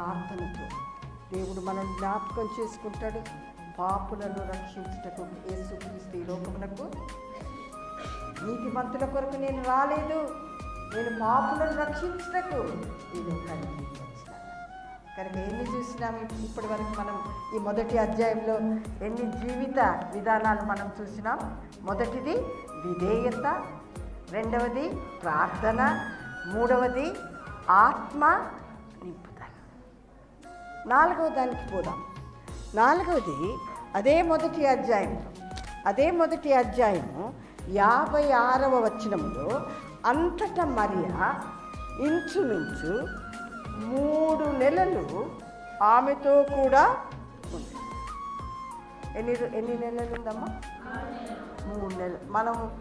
ప్రార్థనతో. దేవుడు మనల్ని జ్ఞాపకం చేసుకుంటాడు. పాపులను రక్షించుటకు యేసుక్రీస్తు ఈ లోకమునకు. నీతిమంతుల కొరకు నేను రాలేదు. నేను పాపులను రక్షించుటకు ఈ లోకానికి కనుక ఎన్ని చూసినాం ఇప్పటి వరకు మనం ఈ మొదటి అధ్యాయంలో ఎన్ని జీవిత విధానాలు మనం చూసినాం? మొదటిది విధేయత రెండవది ప్రార్థన మూడవది ఆత్మ నాలుగవ దానికి పోదాం. నాలుగవది అదే మొదటి అధ్యాయంలో అదే మొదటి అధ్యాయము యాభై ఆరవ వచనంలో అంతట మరియా ఇంచుమించు మూడు నెలలు ఆమెతో కూడా ఉంది. ఎన్ని ఎన్ని నెలలు ఉందమ్మా? మూడు నెలలు. మనం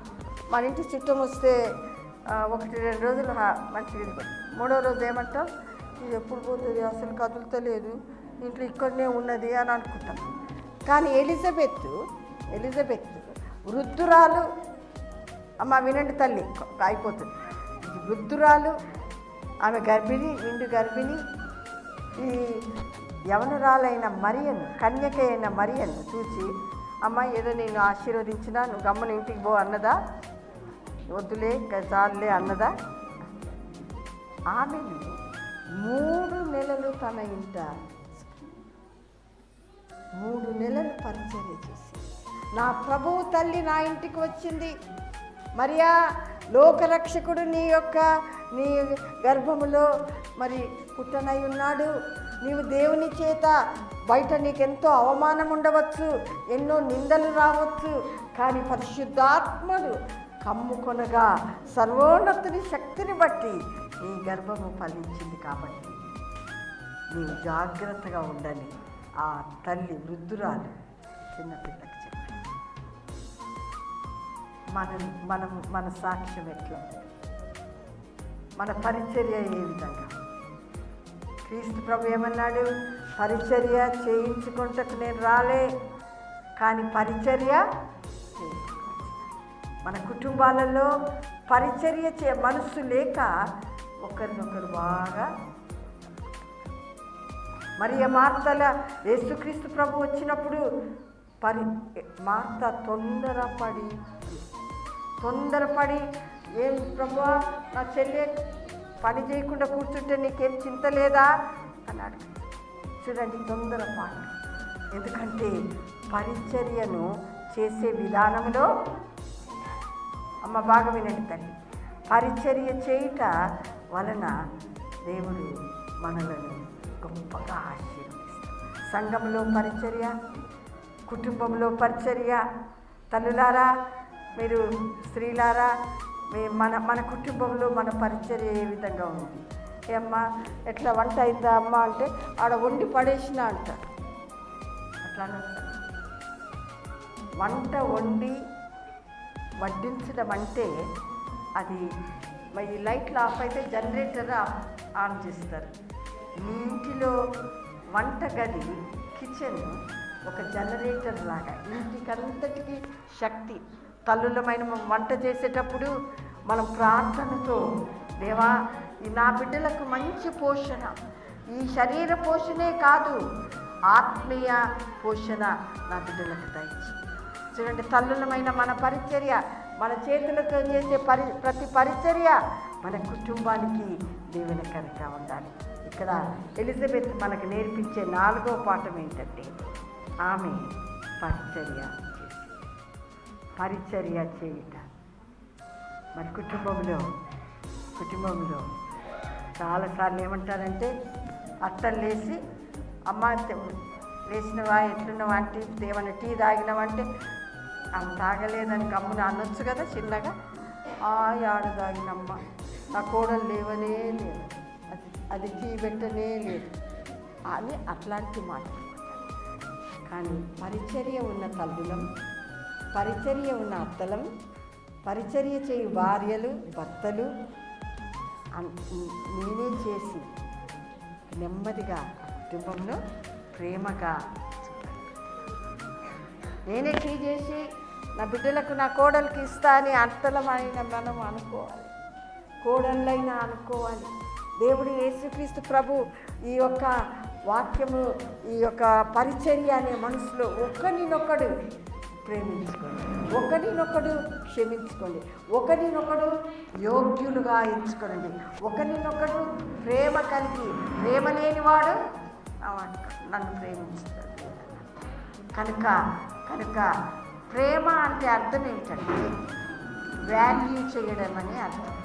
మన ఇంటి చుట్టం వస్తే ఒకటి రెండు రోజులు హా- మంచిగా మూడో రోజు ఏమంటాం? ఎప్పుడు పోతుంది అసలు కదులుతలేదు. ఇంట్లో ఇక్కడనే ఉన్నది అని అనుకుంటాం. కానీ ఎలిజబెత్ ఎలిజబెత్ వృద్ధురాలు అమ్మ వినండి తల్లి అయిపోతుంది. వృద్ధురాలు ఆమె గర్భిణి నిండు గర్భిణి ఈ యవనురాలైన మరియను కన్యక అయిన మరియను చూసి అమ్మ ఏదో నేను ఆశీర్వదించినా నువ్వు గమ్మని ఇంటికి పో అన్నదా? వద్దులే ఇంకా చాలులే అన్నదా? ఆమెను మూడు నెలలు తన ఇంట మూడు నెలలు పరిచర్య చేసి నా ప్రభువు తల్లి నా ఇంటికి వచ్చింది. మరియా లోకరక్షకుడు నీ యొక్క నీ గర్భములో మరి పుట్టనై ఉన్నాడు. నీవు దేవుని చేత బయట నీకెంతో అవమానం ఉండవచ్చు ఎన్నో నిందలు రావచ్చు కానీ పరిశుద్ధాత్మడు కమ్ముకొనగా సర్వోన్నతుని శక్తిని బట్టి నీ గర్భము ఫలించింది కాబట్టి నీవు జాగ్రత్తగా ఉండని ఆ తల్లి వృద్ధురాలు చిన్నపిల్లకి చెప్పి మన మనం మన సాక్ష్యం ఎట్లా? మన పరిచర్య ఏ విధంగా? క్రీస్తు ప్రభు ఏమన్నాడు? పరిచర్య చేయించుకుంటకు నేను రాలే కానీ పరిచర్య మన కుటుంబాలలో పరిచర్య చే మనస్సు లేక ఒకరినొకరు బాగా. మరి మార్తల యేసుక్రీస్తు ప్రభు వచ్చినప్పుడు పరి మార్త తొందరపడి తొందరపడి ఏం ప్రభు నా చెల్లె పని చేయకుండా కూర్చుంటే నీకేం చింత లేదా? అని అడిగి చూడండి తొందరపాటు ఎందుకంటే పరిచర్యను చేసే విధానంలో అమ్మ బాగా వినండి తల్లి. పరిచర్య చేయుట వలన దేవుడు మనలను గొప్పగా ఆశీర్వదిస్తాడు. సంఘంలో పరిచర్య కుటుంబంలో పరిచర్య తల్లులారా మీరు స్త్రీలారా మీ మన మన కుటుంబంలో మన పరిచర్య ఏ విధంగా ఉంది? ఏ అమ్మా ఎట్లా వంట అయిందా అమ్మ అంటే ఆడ వండి పడేసిన అంట. అట్లా వంట వండి వడ్డించడం అంటే అది మరి లైట్లు ఆఫ్ అయితే జనరేటర్ ఆఫ్ ఆన్ చేస్తారు. మీ ఇంటిలో వంటగది కిచెన్ ఒక జనరేటర్ లాగా. ఇంటికంతటికి శక్తి. తల్లులమైన వంట చేసేటప్పుడు మనం ప్రార్థనతో దేవా నా బిడ్డలకు మంచి పోషణ. ఈ శరీర పోషణే కాదు ఆత్మీయ పోషణ నా బిడ్డలకు దయచి చూడండి తల్లులమైన మన పరిచర్య మన చేతులతో చేసే పరి ప్రతి పరిచర్య మన కుటుంబానికి దీవెనకరంగా ఉండాలి. ఇక్కడ ఎలిజబెత్ మనకు నేర్పించే నాలుగో పాఠం ఏంటంటే ఆమె పరిచర్య పరిచర్య చేయుట. మరి కుటుంబంలో కుటుంబంలో చాలాసార్లు ఏమంటారంటే అత్తలు లేచి అమ్మ లేచినవా ఎట్లున్నావా అంటే ఏమైనా టీ తాగినావంటే ఆమె తాగలేదని గమ్మున అనొచ్చు కదా చిన్నగా? ఆ ఆడు తాగినమ్మ నా కోడలు లేవనే లేదు. అది అది టీ పెట్టనే లేదు. అని అట్లాంటి మాట. కానీ పరిచర్య ఉన్న తల్లులం పరిచర్య ఉన్న అత్తలం పరిచర్య చేయు భార్యలు భర్తలు అన్- నేనే చేసి నెమ్మదిగా కుటుంబంలో ప్రేమగా నేనే టీ చేసి నా బిడ్డలకు నా కోడలికి ఇస్తా అని అర్థలమైన మనం అనుకోవాలి. కోడళ్ళైనా అనుకోవాలి. దేవుడు యేసుక్రీస్తు ప్రభు ఈ యొక్క వాక్యము ఈ యొక్క పరిచర్య అనే మనసులో ఒకరినొకడు ప్రేమించుకోండి. ఒకరినొకడు క్షమించుకోండి. ఒకరినొకడు యోగ్యులుగా ఎంచుకోండి. ఒకరినొకడు ప్రేమ కలిగి ప్రేమ లేనివాడు నన్ను ప్రేమించుతాడు. కనుక కనుక ప్రేమ అంటే అర్థం ఏంటంటే వాల్యూ చేయడం అని అర్థం.